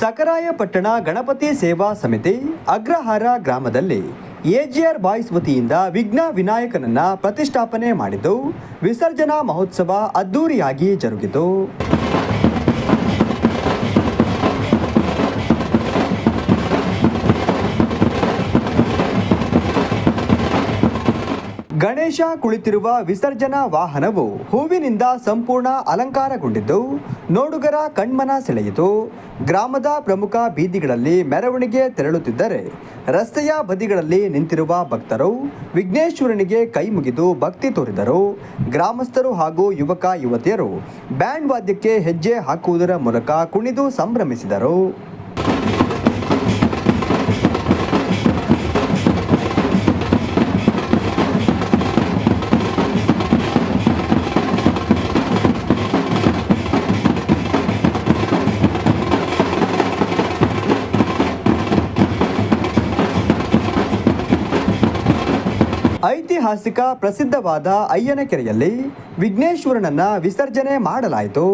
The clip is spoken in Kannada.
ಸಕರಾಯಪಟ್ಟಣ ಗಣಪತಿ ಸೇವಾ ಸಮಿತಿ ಅಗ್ರಹಾರ ಗ್ರಾಮದಲ್ಲಿ ಎಜಿಆರ್ ಬಾಯ್ಸ್ ವತಿಯಿಂದ ವಿಘ್ನ ವಿನಾಯಕನನ್ನ ಪ್ರತಿಷ್ಠಾಪನೆ ಮಾಡಿದ್ದು, ವಿಸರ್ಜನಾ ಮಹೋತ್ಸವ ಅದ್ದೂರಿಯಾಗಿ ಜರುಗಿತು. ಗಣೇಶ ಕುಳಿತಿರುವ ವಿಸರ್ಜನಾ ವಾಹನವು ಹೂವಿನಿಂದ ಸಂಪೂರ್ಣ ಅಲಂಕಾರಗೊಂಡಿದ್ದು, ನೋಡುಗರ ಕಣ್ಮನ ಸೆಳೆಯಿತು. ಗ್ರಾಮದ ಪ್ರಮುಖ ಬೀದಿಗಳಲ್ಲಿ ಮೆರವಣಿಗೆ ತೆರಳುತ್ತಿದ್ದರೆ, ರಸ್ತೆಯ ಬದಿಗಳಲ್ಲಿ ನಿಂತಿರುವ ಭಕ್ತರು ವಿಘ್ನೇಶ್ವರನಿಗೆ ಕೈ ಮುಗಿದು ಭಕ್ತಿ ತೋರಿದರು. ಗ್ರಾಮಸ್ಥರು ಹಾಗೂ ಯುವಕ, ಯುವತಿಯರು ಬ್ಯಾಂಡ್ ವಾದ್ಯಕ್ಕೆ ಹೆಜ್ಜೆ ಹಾಕುವುದರ ಮೂಲಕ ಕುಣಿದು ಸಂಭ್ರಮಿಸಿದರು. ಐತಿಹಾಸಿಕ ಪ್ರಸಿದ್ಧವಾದ ಅಯ್ಯನಕೆರೆಯಲ್ಲಿ ವಿಘ್ನೇಶ್ವರನನ್ನ ವಿಸರ್ಜನೆ ಮಾಡಲಾಯಿತು.